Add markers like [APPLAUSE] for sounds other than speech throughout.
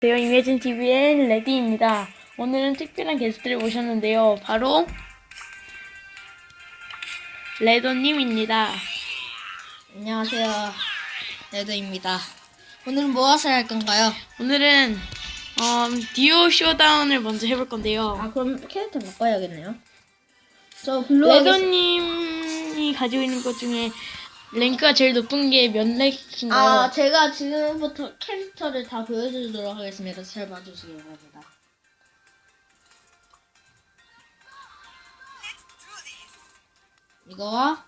안녕하세요. 이매진 TV의 레디입니다. 오늘은 특별한 게스트를 모셨는데요. 바로 레더님입니다. 안녕하세요. 레드입니다. 오늘은 무엇을 할 건가요? 오늘은 음, 듀오 쇼다운을 먼저 해볼 건데요. 아, 그럼 캐릭터 바꿔야겠네요. 저 블루. 레더님이 가지고 있는 것 중에 랭크가 제일 높은 게 몇 랭크인가요? 아, 제가 지금부터 캐릭터를 다 보여드리도록 하겠습니다. 잘 봐주시기 바랍니다. 이거와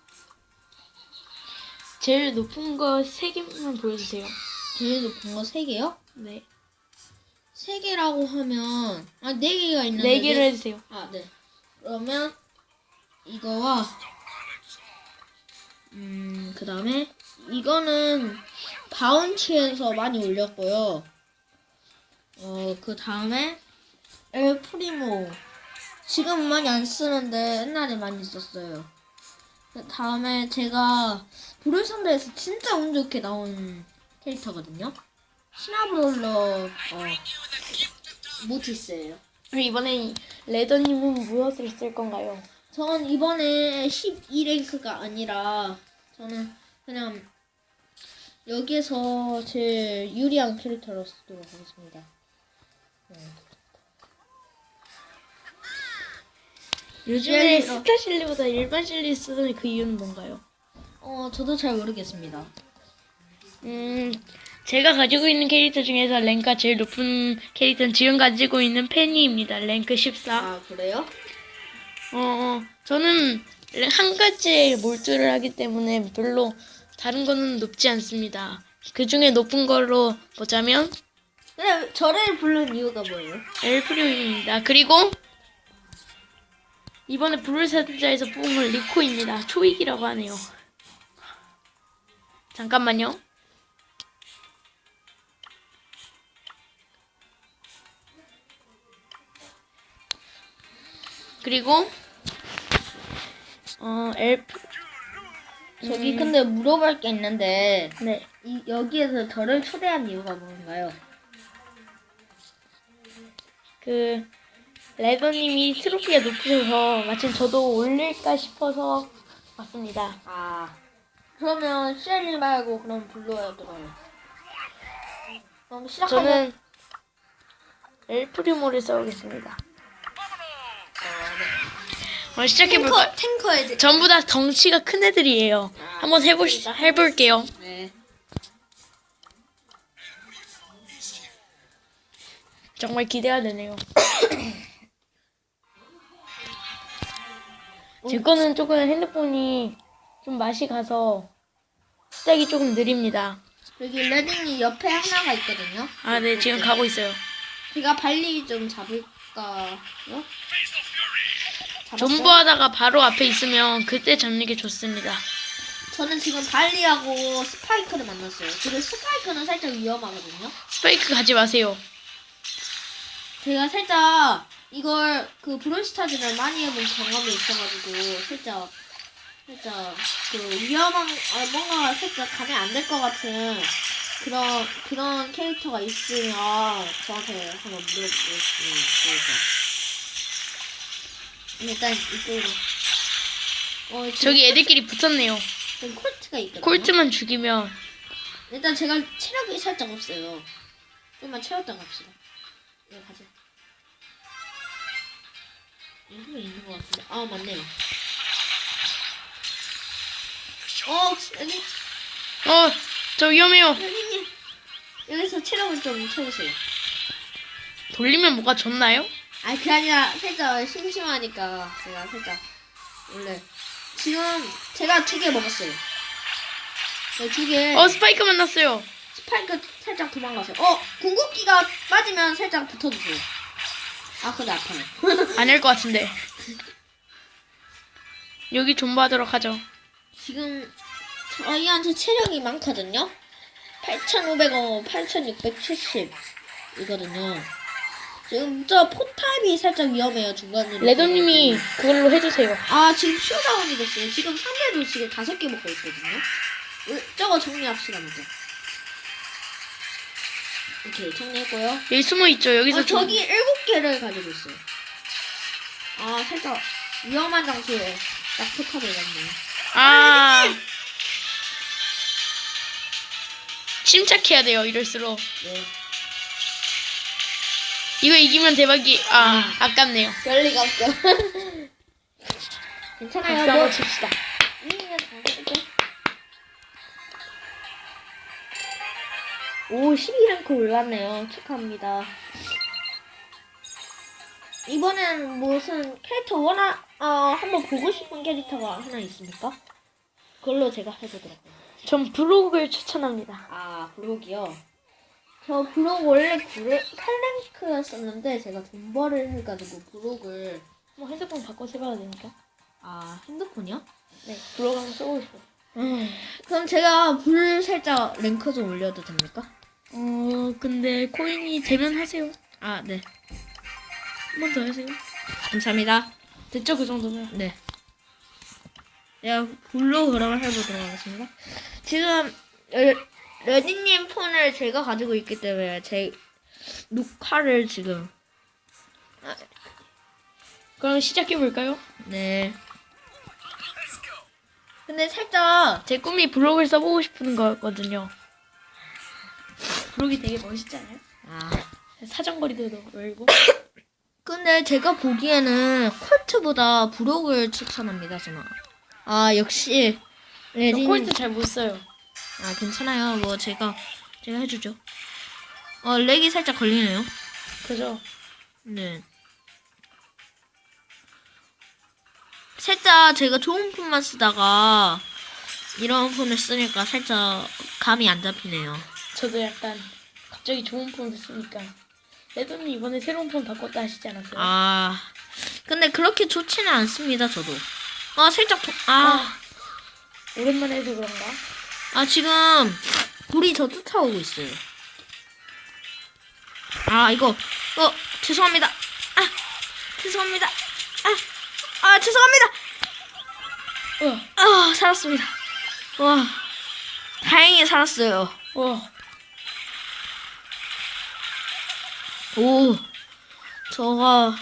제일 높은 거세 개만 보여주세요. 제일 높은 거 3개요? 네. 3개라고 하면 아, 4개가 있는데 네 개를 해주세요. 아, 네. 그러면 이거와 음, 그 다음에 이거는 바운치에서 많이 올렸고요. 어, 그 다음에 엘프리모 지금 많이 안 쓰는데 옛날에 많이 썼어요. 그 다음에 제가 브롤산더에서 진짜 운 좋게 나온 캐릭터거든요. 시나브롤러 어, 모티스예요. 이번에 레더님은 무엇을 쓸 건가요? 전 이번에 12랭크가 아니라 저는 그냥 여기에서 제일 유리한 캐릭터로 쓰도록 하겠습니다. 요즘에 예, 스타 실리보다 일반 실리 쓰는 그 이유는 뭔가요? 어, 저도 잘 모르겠습니다. 음, 제가 가지고 있는 캐릭터 중에서 랭크가 제일 높은 캐릭터는 지금 가지고 있는 페니입니다. 랭크 14. 아, 그래요? 어, 어, 저는 한 가지에 몰두를 하기 때문에 별로 다른 거는 높지 않습니다. 그 중에 높은 걸로 보자면 근데 저를 부른 이유가 뭐예요? 엘프리오입니다. 그리고 이번에 브룰세자에서 뽑은 건 리코입니다. 초익이라고 하네요. 잠깐만요. 그리고 어 엘프 저기 근데 물어볼 게 있는데 네 이, 여기에서 저를 초대한 이유가 뭔가요? 그 레더님이 트로피가 높으셔서 마침 저도 올릴까 싶어서 왔습니다. 아, 그러면 쉘리 말고 그럼 블루에 들어요. 그럼 시작하면 저는 엘프리모를 써보겠습니다. 어, 시작해볼까요? 탱커 애들. 전부 다 덩치가 큰 애들이에요. 한번 해보, 해볼게요. 네. 정말 기대가 되네요. 제 거는 조금 핸드폰이 좀 맛이 가서 시작이 조금 느립니다. 여기 레딩이 옆에 하나가 있거든요. 아, 네, 지금 가고 있어요. 제가 발리 좀 잡을까요? 존버하다가 바로 앞에 있으면 그때 잡는 게 좋습니다. 저는 지금 발리하고 스파이크를 만났어요. 그리고 스파이크는 살짝 위험하거든요. 스파이크 가지 마세요. 제가 살짝 이걸 그 브론스타즈를 많이 해본 경험이 있어가지고 살짝 살짝 그 위험한 아, 뭔가 살짝 가면 안 될 것 같은 그런 그런 캐릭터가 있으면 저한테 한번 물어볼 수 있어요. 일단 이쪽으로 어 지금 저기 애들끼리 붙었네요. 지금 콜트가 있거든요. 콜트만 죽이면 일단 제가 체력이 살짝 없어요. 좀만 채웠다 갑시다. 이거 가자. 이거 있는 것 같은데. 아 맞네요. 어 여기 어, 저 위험해요. 여기님 여기서 체력을 좀 채우세요. 돌리면 뭐가 좋나요? 아니 그게 아니라 살짝 심심하니까 제가 살짝 원래 지금 제가 두 개 먹었어요. 네, 두 개. 어, 스파이크 만났어요. 스파이크 살짝 도망가세요. 어 궁극기가 빠지면 살짝 붙어주세요. 아 근데 아파요. [LAUGHS] 아닐 것 같은데. 여기 존버하도록 하죠. 지금 저희한테 체력이 많거든요. 8,500원, 8,670 이거든요. 지금 저 포탑이 살짝 위험해요 중간에. 레더님이 그걸로 해주세요. 아 지금 슈다운이 됐어요. 지금 상대도 지금 다섯 개 먹고 있거든요. 을- 저거 정리합시다 먼저. 오케이 정리했고요. 여기 숨어 있죠. 여기서 어, 좀- 저기 일곱 개를 가지고 있어요. 아 살짝 위험한 장소에 딱 포탑을 갔네요. 아 침착해야 돼요. 이럴수록 네. 이거 이기면 대박이. 아 아깝네요. 별 리가 없죠. [LAUGHS] 괜찮아요. 박수 뭐 한번 칩시다. 이기면 잘하죠. 오 12랭크 올랐네요. 축하합니다. 이번엔 무슨 캐릭터 원하 어 한번 보고 싶은 캐릭터가 하나 있습니까? 그걸로 제가 해보도록. 전 브로그를 추천합니다. 아 블록이요. 저 블록 원래 9를 8랭크였었는데 제가 돈벌을 해가지고 블록을 뭐 핸드폰 바꿔서 해봐도 되니까. 아 핸드폰이요? 네. 브로그 한번 써보고 싶어요. 그럼 제가 불 살짝 랭크 좀 올려도 됩니까? 어 근데 코인이 되면 하세요. 아 네. 한 번 더 하세요. 감사합니다. 됐죠 그 정도면. 네. 내가 불로 그러면 해보도록 하겠습니다. 지금 레- 레디님 폰을 제가 가지고 있기 때문에 제 녹화를 지금 그럼 시작해 볼까요? 네. 근데 살짝 제 꿈이 브로그를 써보고 싶은 거였거든요. 브로그 되게 멋있잖아요. 아 사정거리도 넓고. [COUGHS] 근데 제가 보기에는 콜트보다 브록을 추천합니다, 저는. 아, 역시. 저 레디님. 콜트 잘 못 써요. 아, 괜찮아요. 뭐, 제가, 제가 해주죠. 어, 렉이 살짝 걸리네요. 그죠? 네. 살짝 제가 좋은 폰만 쓰다가, 이런 폰을 쓰니까 살짝 감이 안 잡히네요. 저도 약간 갑자기 좋은 폰을 쓰니까. 레드님 이번에 새로운 폰 바꿨다 하시지 않았어요? 아, 근데 그렇게 좋지는 않습니다, 저도. 아, 살짝, 도- 아. 아, 오랜만에 해서 그런가? 아 지금 불이 저 쫓아오고 있어요. 아 이거 어 죄송합니다. 아 죄송합니다. 아, 아 죄송합니다. 어, 아 살았습니다. 와 다행히 살았어요. 와, 오 저가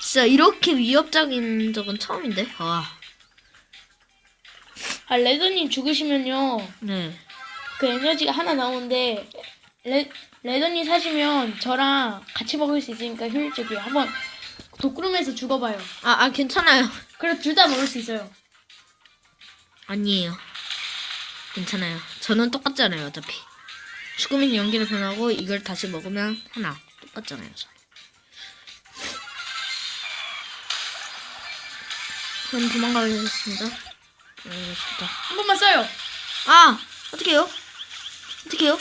진짜 이렇게 위협적인 적은 처음인데. 와 아 레드님 죽으시면요 네. 그 에너지가 하나 나오는데 레 레드님 사시면 저랑 같이 먹을 수 있으니까 효율적이에요. 한번 독구름에서 죽어봐요. 아, 아 괜찮아요. 그래서 둘다 먹을 수 있어요. 아니에요. 괜찮아요. 저는 똑같잖아요, 어차피. 죽으면 연기로 변하고 이걸 다시 먹으면 하나. 똑같잖아요, 저. 전 도망가겠습니다. 알겠습니다. 한 번만 써요. 아! 어떡해요? 어떡해요?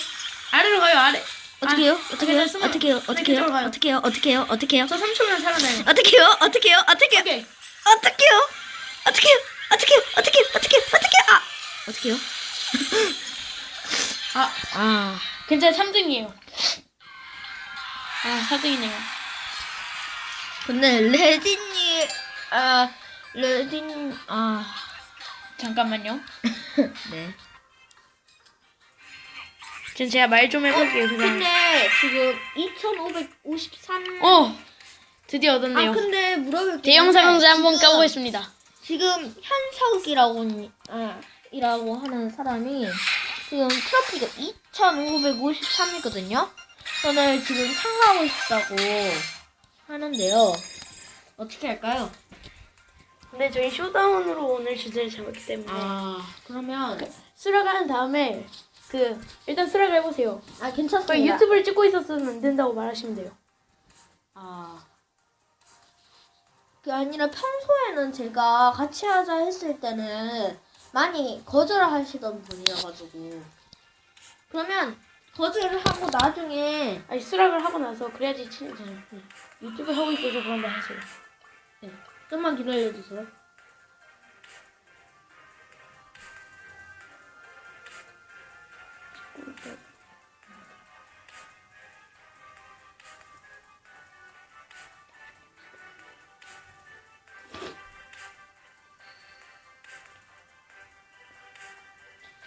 아래로 가요 아래. 어떡해요? 아, 어떡해요? 그냥 숨어. 어떡해요? 그냥 어떡해요? 그쪽으로 가요. 어떡해요? 어떡해요? 어떡해요? 저 3초면 살아나요. 어떡해요? 어떡해요? 어떡해요? 오케이. 어떡해요? 어떡해요? 어떡해요? 어떡해요? 어떡해요? 어떡해요? 아! 어떡해요? 아 아. 괜찮아 3등이에요. 아 4등이네요. 근데 레디님 아 레디님 아 잠깐만요. [LAUGHS] 네. 지금 제가 말 좀 해볼게요. 그냥. 근데 지금 2,553. 어 드디어 얻었네요. 아 근데 물어볼 게 대형 상자 한번 지금- 까보겠습니다. 지금 현석이라고 아, 이라고 하는 사람이 지금 트로피가 2,553이거든요. 저는 지금 상하고 싶다고 하는데요. 어떻게 할까요? 근데 저희 쇼다운으로 오늘 주제를 잡았기 때문에 아 그러면 수락을 한 다음에 그 일단 수락을 해보세요. 아그 괜찮습니다. 유튜브를 찍고 있었으면 안 된다고 말하시면 돼요. 아. 그 아니라 평소에는 제가 같이 하자 했을 때는 많이 거절을 하시던 분이어가지고. 그러면 거절을 하고 나중에 아니 수락을 하고 나서 그래야지 친해져요. 네. 유튜브 하고 있어서 그런다 하세요. 좀만 기다려주세요.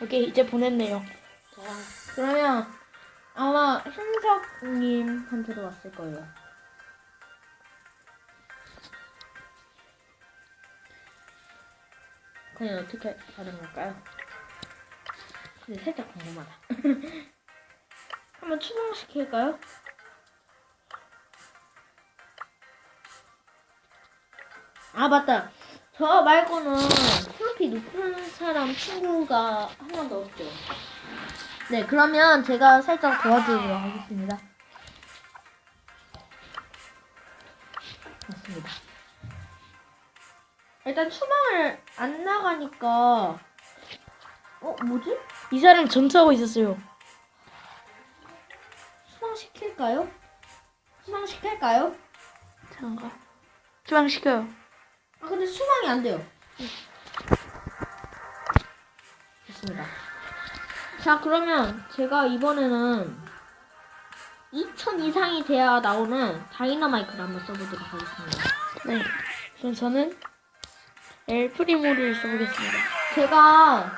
오케이 이제 보냈네요. 자, 그러면 충석님한테도 왔을 거예요. 그냥 어떻게 다른 걸까요? 근데 살짝 궁금하다. [LAUGHS] 한번 추방시킬까요? 아 맞다. 저 말고는 프로필 높은 사람 친구가 한 명도 없죠. 네, 그러면 제가 살짝 도와드리도록 하겠습니다. 맞습니다. 일단 추방을 안 나가니까 어 뭐지? 이 사람 점수하고 있었어요. 추방 시킬까요? 추방 시킬까요? 잠깐. 주방시켜요. 아 근데 수방이 안 돼요. 됐습니다. 자 그러면 제가 이번에는 2000 이상이 돼야 나오는 다이너마이크를 한번 써보도록 하겠습니다. 네. 그럼 저는 엘프리모를 써보겠습니다. 제가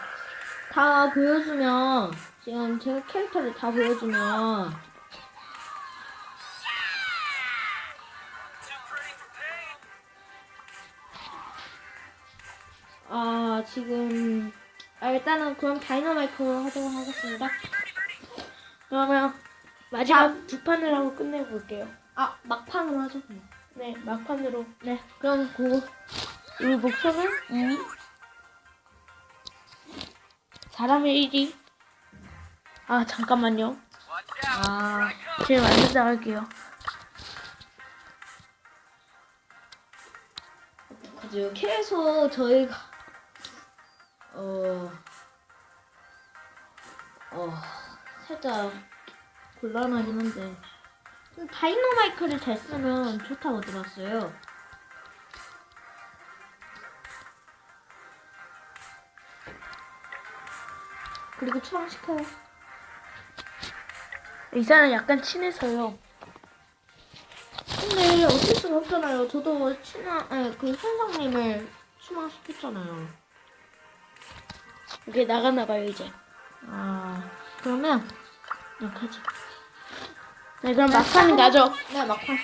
다 보여주면 지금 제가 캐릭터를 다 보여주면 아 지금 아, 일단은 그럼 다이너마이크로 하도록 하겠습니다. 그러면 마지막 두 판을 하고 끝내볼게요. 아 막판으로 하죠. 네, 막판으로. 네 그럼 그 우리 목표는 2위. 사람의 1위. 아, 잠깐만요. 아, 제일 먼저 나갈게요. 그죠. 계속 저희가 어, 어, 살짝 곤란하긴 한데 좀 다이너마이크를 잘 쓰면 좋다고 들었어요. 그리고 추방시켜요. 이 사람 약간 친해서요. 근데 어쩔 수가 없잖아요. 저도 친한, 아니, 그 현상님을 추방시켰잖아요. 이게 나가나 봐요, 이제. 아, 그러면 이렇게 하죠. 네, 그럼 막판은 가죠. 네, 막판.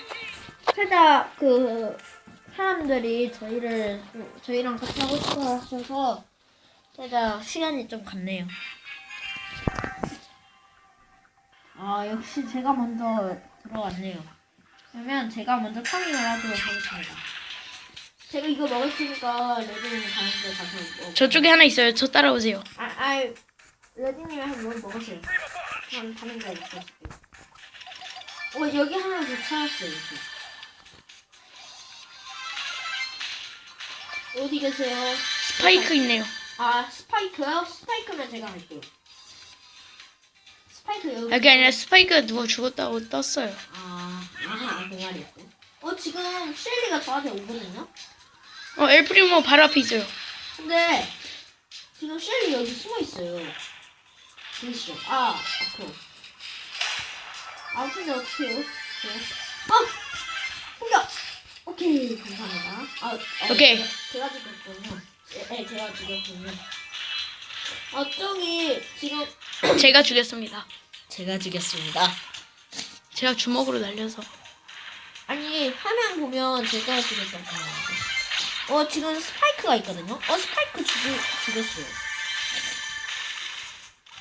살짝 그 사람들이 저희를 저희랑 같이 하고 싶어 하셔서 살짝 시간이 좀 갔네요. 아, 역시 제가 먼저 들어왔네요. 그러면 제가 먼저 파밍을 하도록 하겠습니다. 제가 이거 먹을 테니까 레드님 가는데 가서 먹. 저쪽에 하나 있어요. 저 따라오세요. 아, 아, 레드님이 한번 먹으세요. 전 다른 거 있어요. 어, 여기 하나 더 찾았어요. 여기. 어디 계세요? 스파이크 있네요. 아, 스파이크요? 스파이크면 제가 갈게요. 스파이크 여기. 여기 아니라 스파이크가 누가 죽었다고 떴어요. 아, 아하, 동아리였어. 어, 지금 셸리가 저한테 오거든요? 어, 엘프리모 바로 앞에 있어요. 근데 지금 셸리 여기 숨어 있어요. 보이시죠? 아, 앞으로. 아, 근데 어떻게 해요? 아! 공격! 오케이, 감사합니다. 아, 아 오케이. 제가, 죽였군요. 네, 네, 제가 죽였군요. 아, 저기, 지금. [COUGHS] 제가 죽였습니다. 제가 죽였습니다. 제가 주먹으로 날려서. 아니, 화면 보면 제가 죽였던 거예요. 어, 지금 스파이크가 있거든요? 어, 스파이크 죽, 죽였어요.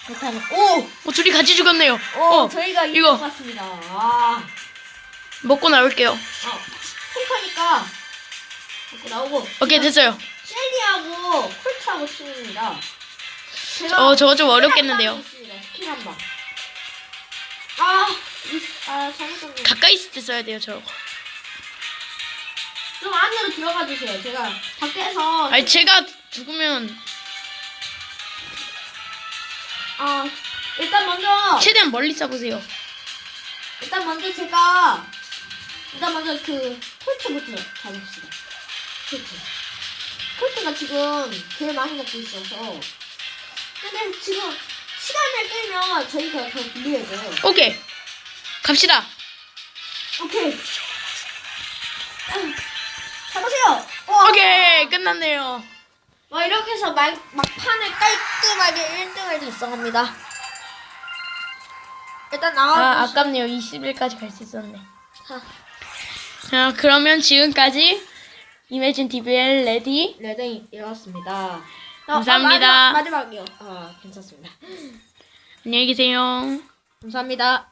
그렇다면, 오! 어, 둘이 같이 죽었네요. 어, 어, 저희가 이거. 이거 같습니다. 아, 먹고 나올게요. 아, 콩카니까 자꾸 나오고. 오케이, 됐어요. 셸리하고 콜트하고 팀입니다. 어, 저거 좀 어렵겠는데요. 한. 아, 이, 아. 가까이 있을 때 써야 돼요, 저. 좀 안으로 들어가 주세요. 제가 밖에서 아니, 제가 죽으면 아, 일단 먼저 최대한 멀리 쏴보세요. 일단 먼저 제가 일단 먼저 그 콜트부터 잡읍시다. 콜트. 콜트가 지금 제일 많이 먹고 있어서. 근데 지금 시간을 끌면 저희가 더 불리해져요. 오케이. 갑시다. 오케이. 음, 잡으세요. 와. 오케이. 끝났네요. 와 이렇게 해서 막 막판을 깔끔하게 1등을 달성합니다. 일단 아, 나와. 아깝네요. 20일까지 갈 수 있었네. 자, 자, 그러면 지금까지 이매진 TV의 레디. 레드이었습니다. 감사합니다. 마지막, 마지막이요. 아, 괜찮습니다. 안녕히 계세요. 감사합니다.